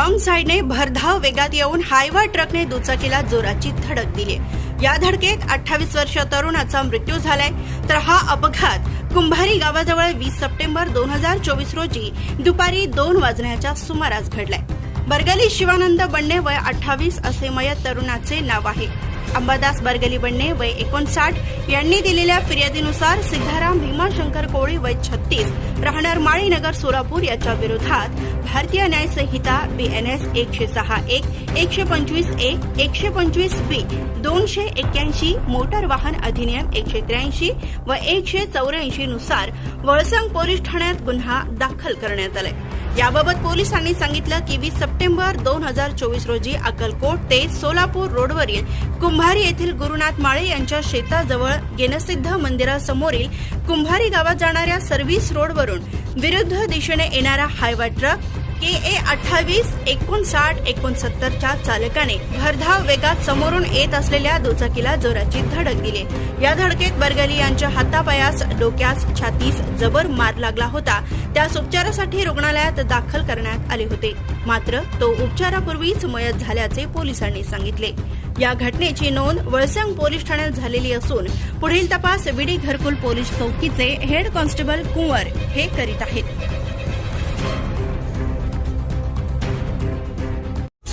साईडने भरधाव वेगात येऊन हायवा ट्रकने दुचाकीला जोराची धडक दिली. या धडकेत अठ्ठावीस वर्ष तरुणाचा मृत्यू झालाय. तर हा अपघात कुंभारी गावाजवळ वीस सप्टेंबर दोन हजार चोवीस रोजी दुपारी दोन वाजण्याच्या सुमारास घडलाय. बरगली शिवानंद बंडे वय अठ्ठावीस असे मयत तरुणाचे नाव आहे. अंबादास बरगली बन्ने वय एकोणसाठ यांनी दिलेल्या फिर्यादीनुसार सिद्धाराम भीमाशंकर कोळी वय छत्तीस राहणार माळीनगर सोलापूर याच्या विरोधात भारतीय न्याय संहिता बीएनएस एकशे सहा एक एकशे पंचवीस ए एकशे पंचवीस बी दोनशे एक्क्याऐंशी मोटार वाहन अधिनियम एकशे त्र्याऐंशी व एकशे चौऱ्याऐंशी नुसार वळसंग पोलीस ठाण्यात गुन्हा दाखल करण्यात आलाय. याबाबत पोलिसांनी सांगितलं की वीस सप्टेंबर दोन हजार चोवीस रोजी अक्कलकोट ते सोलापूर रोडवरील कुंभारी येथील गुरुनाथ माळे यांच्या शेताजवळ गेनसिद्ध मंदिरासमोरील कुंभारी गावात जाणाऱ्या सर्व्हिस रोडवरून विरुद्ध दिशेने येणारा हायवा ट्रक के ए अठ्ठावीस एकोणसाठ एकोणसत्तरच्या चालकाने भरधाव वेगात समोरून येत असलेल्या दुचाकीला जोराची धडक दिली. या धडकेत बरगली यांच्या हातापायास डोक्यास छातीस जबर मार लागला होता. त्यास उपचारासाठी रुग्णालयात दाखल करण्यात आले होते. मात्र तो उपचारापूर्वीच मयत झाल्याचे पोलिसांनी सांगितले. या घटनेची नोंद वळसंग पोलीस ठाण्यात झालेली असून पुढील तपास विडी घरकुल पोलीस चौकीचे हेड कॉन्स्टेबल कुंवर हे करीत आहेत.